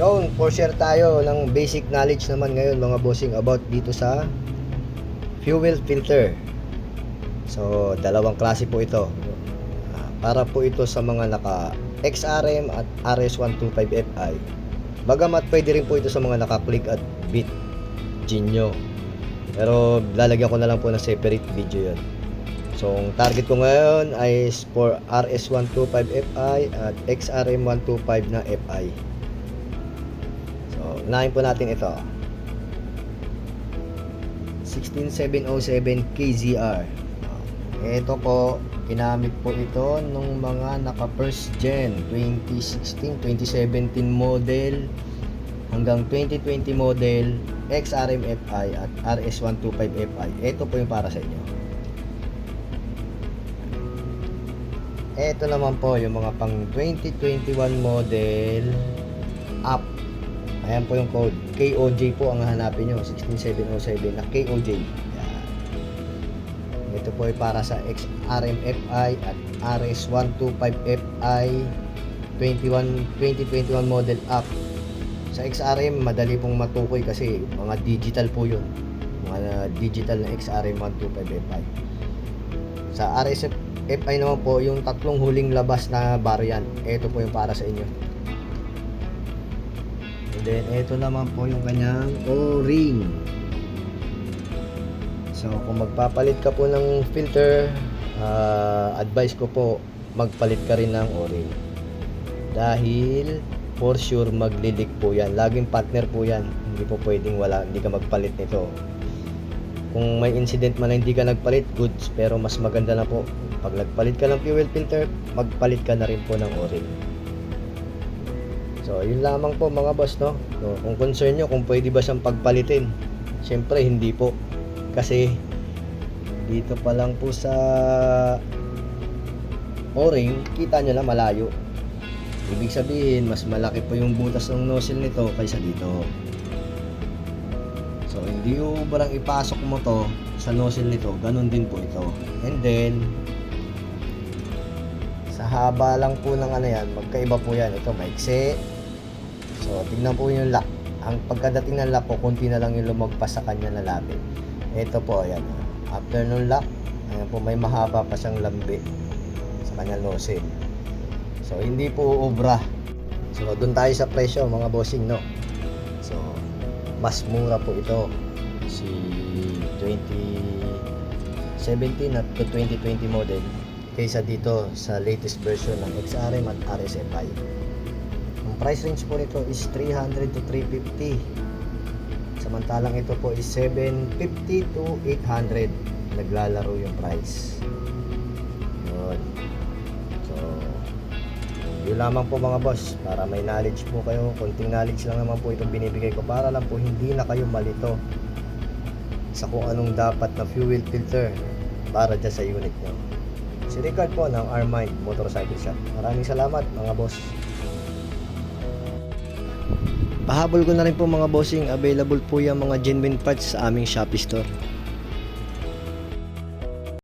Yun, for share tayo ng basic knowledge naman ngayon mga bossing about dito sa fuel filter. So, dalawang klase po ito. Ah, Para po ito sa mga naka XRM at RS125FI. Bagamat pwede rin po ito sa mga naka-click at bit Genio. Pero lalagyan ko na lang po ng separate video yun. So, ang target ko ngayon ay for RS125FI at XRM125 na FI. So, unahin po natin ito. 16707 KZR. Ito po, ginamit po ito nung mga naka first gen 2016, 2017 model hanggang 2020 model XRM FI at RS125 FI. Ito po yung para sa inyo. Ito naman po yung mga pang 2021 model up. Ayan po yung code. KOJ po ang hanapin nyo. 16707 na KOJ. Yan. Ito po ay para sa XRMFI at RS125FI 21, 2021 model up. Sa XRM, madali pong matukoy kasi mga digital po yun. Mga digital na XRM125FI. Sa RSFI naman po, yung tatlong huling labas na variant. Ito po yung para sa inyo. And then, ito naman po yung kanyang O-ring. So, kung magpapalit ka po ng filter, ah, advice ko po, magpalit ka rin ng O-ring. Dahil, for sure, maglilik po yan. Laging partner po yan. Hindi po pwedeng wala, hindi ka magpalit nito. Kung may incident man na hindi ka nagpalit, goods. Pero mas maganda na po, pag nagpalit ka ng fuel filter, magpalit ka na rin po ng O-ring. So, yun lamang po mga boss, no? no kung concern nyo, kung pwede ba siyang pagpalitin, syempre hindi po. Kasi, dito pa lang po sa O-ring, kita nyo lang malayo. Ibig sabihin, mas malaki po yung butas ng nozzle nito kaysa dito. So, hindi yung barang ipasok mo to sa nozzle nito, ganun din po ito. And then, sa haba lang po ng ano yan, magkaiba po yan. Ito, maiksi. So, tingnan po yung lock. Ang pagkadating ng lock po, kunti na lang yung lumagpas sa kanya na lapit. Ito po, ayan. After nung lock, ayan po, may mahaba pa siyang lambi sa kanyang nozzle. So, hindi po obra. So, doon tayo sa presyo, mga bossing, no? So, mas mura po ito. Si 2017 at to 2020 model kaysa dito sa latest version ng XRM at RSFI. Ang price range po nito is 300 to 350. Samantalang ito po is 750 to 800. Naglalaro yung price. Yun. So, yun lamang po mga boss para may knowledge po kayo konting knowledge lang naman po itong binibigay ko para lang po hindi na kayo malito sa kung anong dapat na fuel filter para dyan sa unit nyo si Ricard po ng Armind Motorcycle Shop maraming salamat mga boss pahabol ko na rin po mga bossing. Available po yung mga genuine parts sa aming Shopee store